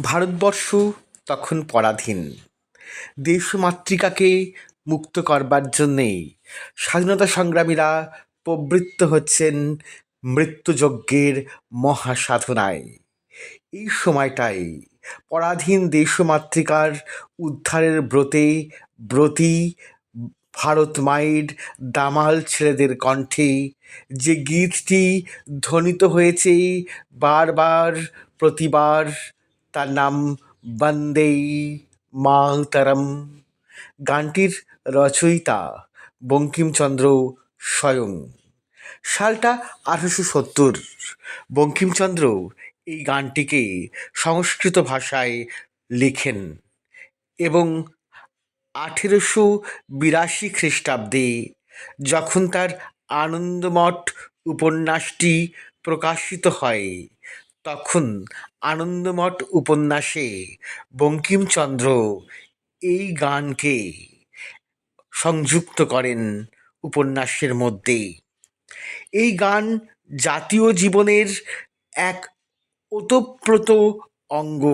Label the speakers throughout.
Speaker 1: ভারতবর্ষ তখন পরাধীন। দেশমাতৃকাকে মুক্ত করবার জন্যে স্বাধীনতা সংগ্রামীরা প্রবৃত্ত হচ্ছেন মৃত্যুযজ্ঞের মহাসাধনায়। এই সময়টাই পরাধীন দেশমাতৃকার উদ্ধারের ব্রতে ব্রতী ভারত মায়ের দামাল ছেলেদের কণ্ঠে যে গীতটি ধ্বনিত হয়েছে, বারবার প্রতিবার তার নাম বন্দে মাতরম। গানটির রচয়িতা বঙ্কিমচন্দ্র স্বয়ং। সালটা আঠারোশো সত্তর। বঙ্কিমচন্দ্র এই গানটিকে সংস্কৃত ভাষায় লেখেন এবং আঠেরোশো বিরাশি খ্রিস্টাব্দে যখন তার আনন্দমঠ উপন্যাসটি প্রকাশিত হয় তখন আনন্দমঠ উপন্যাসে বঙ্কিমচন্দ্র এই গানকে সংযুক্ত করেন উপন্যাসের মধ্যে। এই গান জাতীয় জীবনের এক ওতপ্রোত অঙ্গ।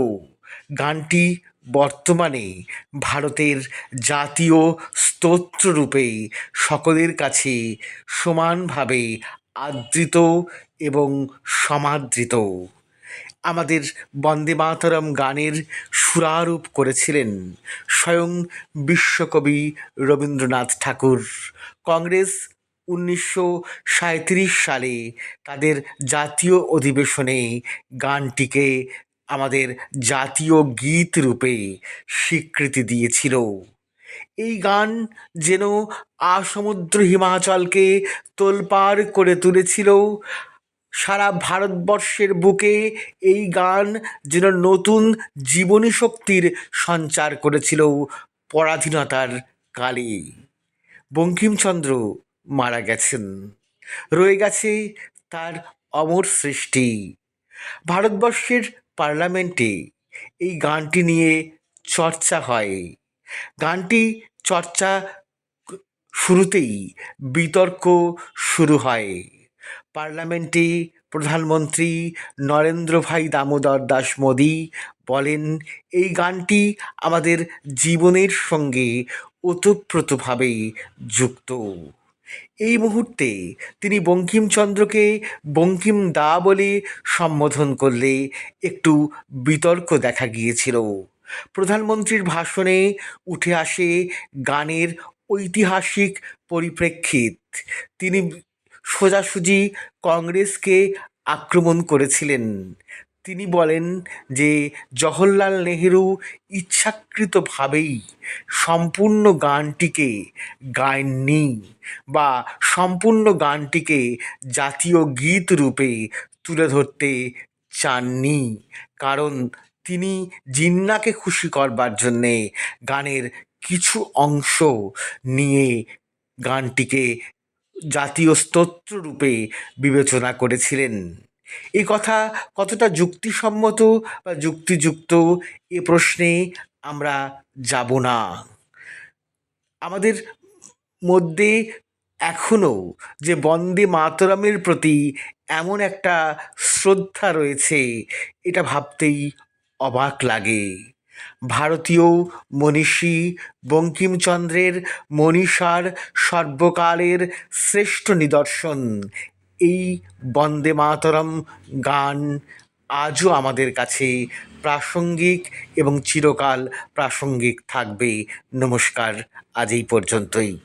Speaker 1: গানটি বর্তমানে ভারতের জাতীয় স্তোত্র রূপে সকলের কাছে সমানভাবে আদৃত এবং সমাদৃত। আমাদের বন্দে মাতরম গানের সুরারোপ করেছিলেন স্বয়ং বিশ্বকবি রবীন্দ্রনাথ ঠাকুর। কংগ্রেস উনিশশো সাঁইত্রিশ সালে তাদের জাতীয় অধিবেশনে গানটিকে আমাদের জাতীয় গীত রূপে স্বীকৃতি দিয়েছিল। এই গান যেন আসমুদ্র হিমাচলকে তোলপাড় করে তুলেছিল সারা ভারতবর্ষের বুকে এই গান যেন নতুন জীবনী শক্তির সঞ্চার করেছিল পরাধীনতার কালে। বঙ্কিমচন্দ্র মারা গেছেন। রয়ে গেছে তার অমর সৃষ্টি। ভারতবর্ষের পার্লামেন্টে এই গানটি নিয়ে চর্চা হয়। গানটি চর্চা শুরুতেই বিতর্ক শুরু হয়। পার্লামেন্টে প্রধানমন্ত্রী নরেন্দ্রভাই দামোদর দাস মোদী বলেন, এই গানটি আমাদের জীবনের সঙ্গে ওতপ্রোতভাবে যুক্ত। এই মুহূর্তে তিনি বঙ্কিমচন্দ্রকে বঙ্কিম দা বলে সম্বোধন করলে একটু বিতর্ক দেখা গিয়েছিল। প্রধানমন্ত্রীর ভাষণে উঠে আসে গানের ঐতিহাসিক পরিপ্রেক্ষিত। তিনি সোজাসুজি কংগ্রেসকে আক্রমণ করেছিলেন। তিনি বলেন যে, জওহরলাল নেহেরু ইচ্ছাকৃতভাবেই সম্পূর্ণ গানটিকে গায়ননি বা সম্পূর্ণ গানটিকে জাতীয় গীত রূপে তুলে ধরতে চাননি। কারণ তিনি জিন্নাকে খুশি করবার জন্যে গানের কিছু অংশ নিয়ে গানটিকে জাতীয় স্তোত্র রূপে বিবেচনা করেছিলেন। এ কথা কতটা যুক্তিসম্মত বা যুক্তিযুক্ত এ প্রশ্নে আমরা যাব না। আমাদের মধ্যে এখনও যে বন্দে মাতরমের প্রতি এমন একটা শ্রদ্ধা রয়েছে, এটা ভাবতেই অবাক লাগে। ভারতীয় মনীষী বঙ্কিমচন্দ্রের মনীষার সর্বকালের শ্রেষ্ঠ নিদর্শন। এই বন্দে মাতরম গান আজও আমাদের কাছে প্রাসঙ্গিক এবং চিরকাল প্রাসঙ্গিক থাকবে। নমস্কার, আজ এই পর্যন্তই।